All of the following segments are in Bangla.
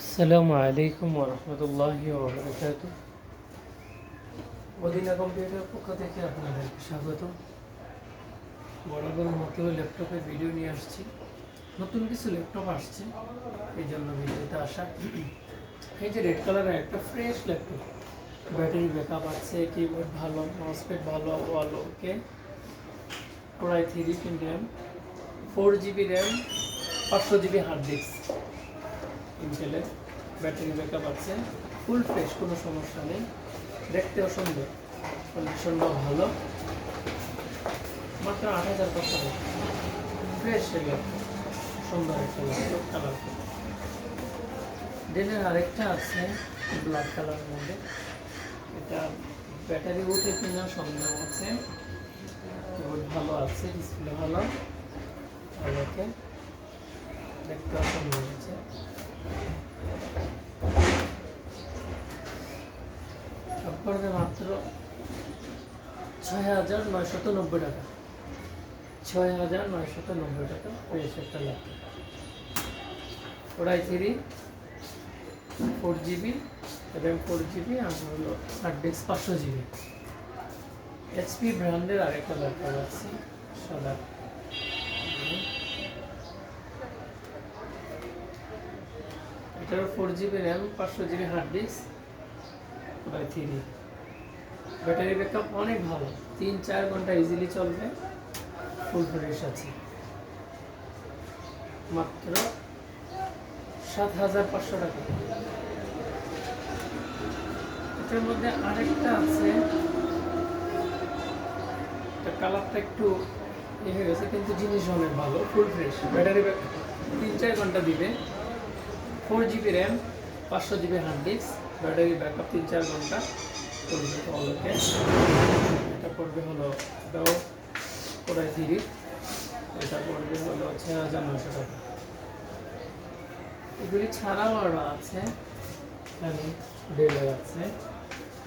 আসসালামু আলাইকুম ওরহমতুল্লাহি ওবরাকাত মদিনা কম্পিউটার পক্ষ থেকে আপনাদেরকে স্বাগত বরাবর মতো ল্যাপটপে ভিডিও নিয়ে আসছি। নতুন কিছু ল্যাপটপ আসছে, এই জন্য ভিডিওতে আসা এই যে রেড কালারের একটা ফ্রেশ ল্যাপটপ। ব্যাটারি ব্যাকআপ আছে কিবোর্ড ভালো মাউসপ্যাড ভালো ভালো ওকে। কোরাই থ্রি পিন র্যাম ফোর জিবি র্যাম পাঁচশো জিবি হার্ড ডিস্ক ইন্টেলের ব্যাটারি ব্যাকআপ আছে, ফুল ফ্রেশ, কোনো সমস্যা নেই। দেখতেও সুন্দর কন্ডিশনটাও ভালো। মাত্র আট হাজার পাঁচশো টাকা। ফ্রেশ এগুলো সুন্দর একটা কালার ডেলের আরেকটা আছে ব্ল্যাক কালারের মধ্যে। এটা ব্যাটারি উঠে কিনা সন্দেহ আছে। ভালো আছে ডিসপ্লে ভালো। দেখতে সুন্দর হয়েছে। পড়বে মাত্র ছয় হাজার নয়শত নব্বই টাকা। ছয় হাজার নয়শত নব্বই টাকা পেয়েছে একটা ল্যাপটপ ওরাই থ্রি ফোর জিবি এবং ফোর জিবি আর হলো হার্ড ডিস্ক পাঁচশো জিবি এইচপি ব্র্যান্ডের আরেকটা ল্যাপটপ আছে সাদা এটারও ফোর জিবি র্যাম পাঁচশো GB hard disk by three battery backup অনেক ভালো। তিন, চার ঘণ্টা ইজিলি চলবে। ফুল ফ্রেশ আছে। মাত্র সাত হাজার পাঁচশো টাকা। এটার মধ্যে আরেকটা আছে। কালারটা একটু ইয়ে হয়ে গেছে, কিন্তু জিনিস অনেক ভালো। ফুল ফ্রেশ ব্যাটারি ব্যাকআপ তিন, চার ঘণ্টা দিবে। ফোর জিবি র্যাম পাঁচশো GB hard disk battery backup তিন চার ঘণ্টা করবে অলকে এটা পড়বে হলো এটাও কোরাই থ্রি এটা পড়বে হলো ছয় হাজার নশো টাকা। এগুলি ছাড়াও আরও আছে। এখানে ডেলের আছে।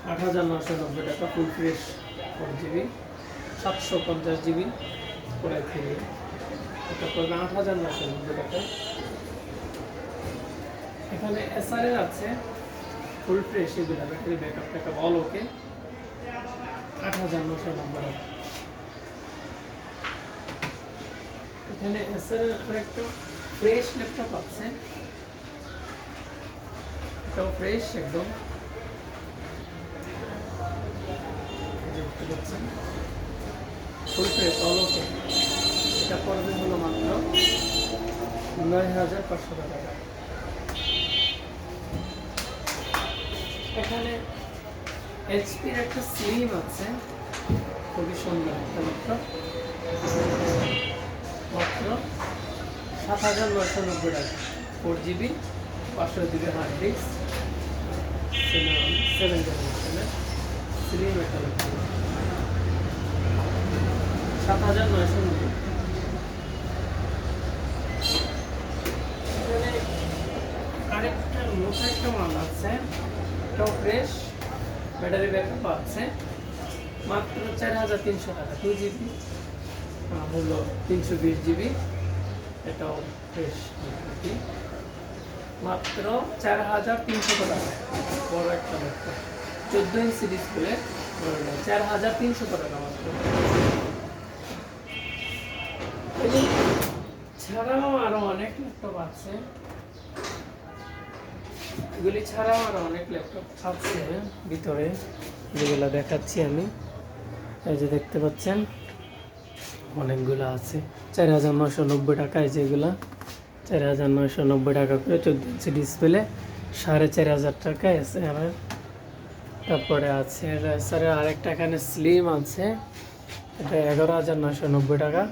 আট হাজার নশো নব্বই টাকা ফুল ফ্রেশ ফোর জিবি সাতশো পঞ্চাশ জিবি কোরাই থ্রি এটা পড়বে আট হাজার নশো নব্বই টাকা এখানে এসআরএর আছে ফুল ফ্রেশ এগুলো ব্যাটারি ব্যাকআপ ট্যাকআপ অল ওকে আট হাজার নশো নম্বর এখানে এসআরএর একটা ফ্রেশ ল্যাপটপ আছে। এটাও ফ্রেশ একদম। এটা পড়বে হলো মাত্র নয় হাজার পাঁচশো টাকা। এখানে এইচপির একটা স্লিম আছে। খুবই সুন্দর একটা ল্যাপটপ মাত্র সাত হাজার নয়শো নব্বই টাকা। ফোর জিবি পাঁচশো জিবি হার্ড ডিস্ক সেভেন জেনারেশনের স্লিম একটা সাত হাজার নয়শো নব্বই। আরেকটা, মোটা একটা মাল আছে। এটাও ফ্রেশ ব্যাটারি ব্যাকআপ আছে। মাত্র চার হাজার তিনশো টাকা টু জিবি মূল্য তিনশো বিশ জিবি এটাও ফ্রেশ মাত্র চার হাজার তিনশো টাকা। বড় একটা ল্যাপটপ চোদ্দ ইঞ্চি ডিসপ্লে চার হাজার তিনশো টাকা মাত্র। ছাড়াও আরও অনেক ল্যাপটপ আছে। এগুলি ছাড়াও আরও অনেক ল্যাপটপ আছে। ভিতরে যেগুলো দেখাচ্ছি আমি। এই যে দেখতে পাচ্ছেন, অনেকগুলো আছে। চার হাজার নশো নব্বই টাকায় যেগুলো। চার হাজার নশো নব্বই টাকা করে চোদ্দ ইঞ্চি ডিসপ্লে সাড়ে চার হাজার টাকা এসে আমার। তারপরে আছে স্যারের আরেকটা এখানে স্লিম আছে। এটা এগারো হাজার নশো নব্বই টাকা।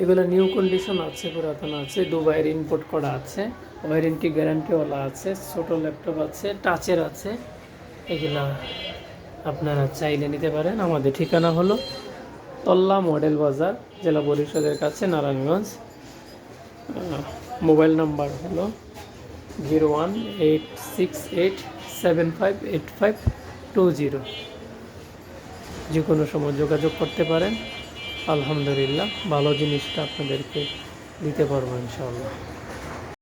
এগুলো নিউ কন্ডিশন আছে, পুরাতন আছে দু দুবাইয়ের ইম্পোর্ট করা আছে ওয়ারেন্টি গ্যারান্টিওয়ালা আছে, ছোটো ল্যাপটপ আছে টাচের আছে, এগুলো আপনারা চাইলে নিতে পারেন। আমাদের ঠিকানা হলো তল্লা মডেল বাজার, জেলা পরিষদের কাছে, নারায়ণগঞ্জ। মোবাইল নাম্বার হলো zero one eight six eight seven five eight five two zero. যে কোনো সময় যোগাযোগ করতে পারেন। আলহামদুলিল্লাহ ভালো জিনিসটা আপনাদেরকে দিতে পারব ইনশাআল্লাহ।